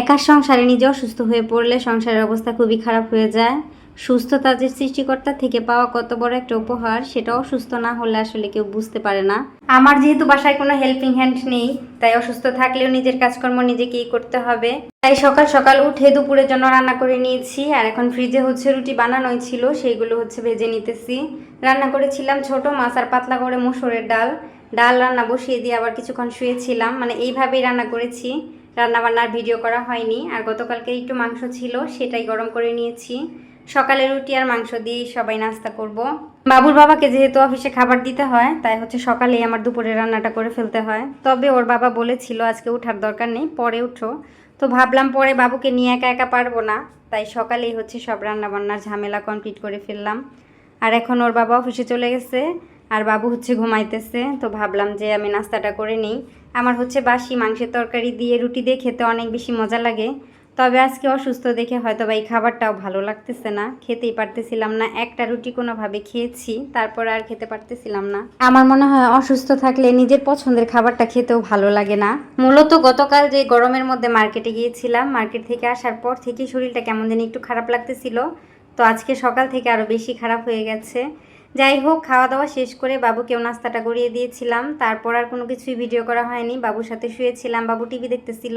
একার সংসারে নিজে অসুস্থ হয়ে পড়লে সংসারের অবস্থা খুবই খারাপ হয়ে যায়। সুস্থতা যে সৃষ্টিকর্তা থেকে পাওয়া কত বড় একটা উপহার, সেটা অসুস্থ না হলে আসলে কেউ বুঝতে পারে না। আমার যেহেতু বাসায় কোনো হেল্পিং হ্যান্ড নেই, তাই অসুস্থ থাকলেও নিজের কাজকর্ম নিজেকেই করতে হবে। তাই সকাল সকাল উঠে দুপুরের জন্য রান্না করে নিয়েছি, আর এখন ফ্রিজে হচ্ছে রুটি বানানোই ছিল, সেইগুলো হচ্ছে ভেজে নিতেছি। রান্না করেছিলাম ছোট মাছ আর পাতলা করে মুসুরের ডাল। ডাল রান্না বসিয়ে দিয়ে আবার কিছুক্ষণ শুয়েছিলাম মানে এইভাবেই রান্না করেছি। রান্না বান্নার ভিডিও করা হয়নি, আর গতকালকে একটু মাংস ছিল, সেটাই গরম করে নিয়েছি। সকালে রুটি আর মাংস দিয়েই সবাই নাস্তা করব। বাবুর বাবাকে যেহেতু অফিসে খাবার দিতে হয়, তাই হচ্ছে সকালেই আমার দুপুরে রান্নাটা করে ফেলতে হয়। তবে ওর বাবা বলেছিল, আজকে উঠার দরকার নেই, পরে উঠো। তো ভাবলাম পরে বাবুকে নিয়ে একা একা পারব না, তাই সকালেই হচ্ছে সব রান্নাবান্নার ঝামেলা কমপ্লিট করে ফেললাম। আর এখন ওর বাবা অফিসে চলে গেছে। আর বাবু হচ্ছে ঘুমাইতেছে, তো ভাবলাম যে আমি নাস্তাটা করে নিই। আমার হচ্ছে বাসি মাংসের তরকারি দিয়ে রুটি দিয়ে খেতে অনেক বেশি মজা লাগে। তবে আজকে অসুস্থ দেখে হয়তো বা এই খাবারটাও ভালো লাগতেছে না। খেতেই পারতেছিলাম না, একটা রুটি কোনোভাবে খেয়েছি, তারপর আর খেতে পারতেছিলাম না। আমার মনে হয় অসুস্থ থাকলে নিজের পছন্দের খাবারটা খেতেও ভালো লাগে না। মূলত গতকাল যে গরমের মধ্যে মার্কেটে গিয়েছিলাম, মার্কেট থেকে আসার পর থেকে শরীরটা কেমন যেন একটু খারাপ লাগতেছিল। তো আজকে সকাল থেকে আরও বেশি খারাপ হয়ে গেছে। যাই হোক খাওয়া দাওয়া শেষ করে বাবুকেও নাস্তাটা গড়িয়ে দিয়েছিলাম। তারপর আর কোনো কিছুই ভিডিও করা হয়নি। বাবুর সাথে শুয়েছিলাম, বাবু টিভি দেখতেছিল।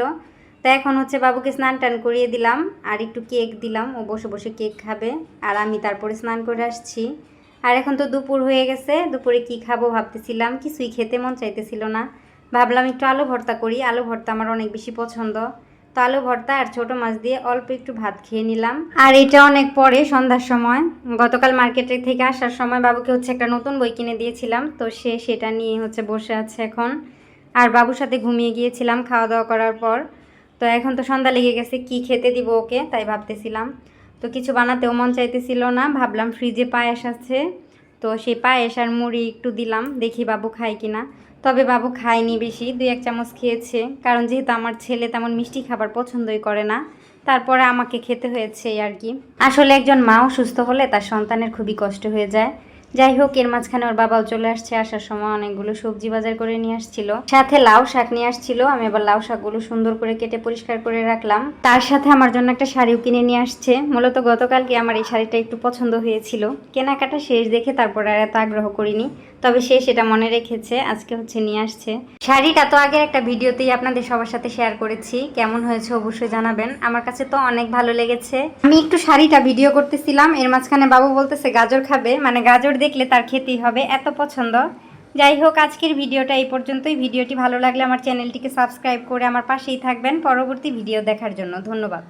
তো এখন হচ্ছে বাবুকে স্নান টান করিয়ে দিলাম আর একটু কেক দিলাম। ও বসে বসে কেক খাবে আর আমি তারপরে স্নান করে আসছি। আর এখন তো দুপুর হয়ে গেছে, দুপুরে কি খাব ভাবতেছিলাম, কিছুই খেতে মন চাইতেছিল না। ভাবলাম একটু আলু ভর্তা করি। আলু ভর্তা আমার অনেক বেশি পছন্দ। তো আলু ভর্তা আর ছোট মাছ দিয়ে অল্প একটু ভাত খেয়ে নিলাম। আর এটা অনেক পরে, সন্ধ্যার সময়। গতকাল মার্কেটে থেকে আসার সময় বাবুকে হচ্ছে একটা নতুন বই কিনে দিয়েছিলাম, তো সে সেটা নিয়ে হচ্ছে বসে আছে এখন। আর বাবুর সাথে ঘুমিয়ে গিয়েছিলাম খাওয়া দাওয়া করার পর। তো এখন তো সন্ধ্যা লেগে গেছে, কি খেতে দিব ওকে, তাই ভাবতেছিলাম। তো কিছু বানাতেও মন চাইতেছিল না, ভাবলাম ফ্রিজে পায়েস আছে। তো সেই পায়েস আর মুড়ি একটু দিলাম, দেখি বাবু খায় কি না তবে বাবু খায়নি বেশি, দুই এক চামচ খেয়েছে। কারণ যেহেতু আমার ছেলে তেমন মিষ্টি খাবার পছন্দই করে না, তারপরে আমাকে খেতে হয়েছে আর কি। আসলে একজন মাও সুস্থ হলে তার সন্তানের খুবই কষ্ট হয়ে যায়। যাই হোক, এর মাঝখানে ওর বাবাও চলে আসছে, আসার সময় অনেকগুলো সবজি বাজার করে নিয়ে আসছিল। সাথে লাউ শাক নিয়ে আসছিল, আমি আবার লাউ শাকগুলো সুন্দর করে কেটে পরিষ্কার করে রাখলাম। তার সাথে আমার জন্য একটা শাড়িও কিনে নিয়ে আসছে। মূলত গতকালকে আমার এই শাড়িটা একটু পছন্দ হয়েছিল। কেনাকাটা শেষ দেখে তারপর আর এত আগ্রহ করিনি, তবে সে সেটা মনে রেখেছে, আজকে হচ্ছে নিয়ে আসছে। শাড়িটা তো আগের একটা ভিডিওতেই আপনাদের সবার সাথে শেয়ার করেছি, কেমন হয়েছে অবশ্যই জানাবেন। আমার কাছে তো অনেক ভালো লেগেছে। আমি একটু শাড়িটা ভিডিও করতেছিলাম, এর মাঝখানে বাবু বলতেছে, গাজর খাবে? মানে গাজর দেখলে তার খেতেই হবে, এত পছন্দ। যাই হোক, আজকের ভিডিওটা এই পর্যন্তই। ভিডিওটি ভালো লাগলে আমার চ্যানেলটিকে সাবস্ক্রাইব করে আমার পাশেই থাকবেন। পরবর্তী ভিডিও দেখার জন্য ধন্যবাদ।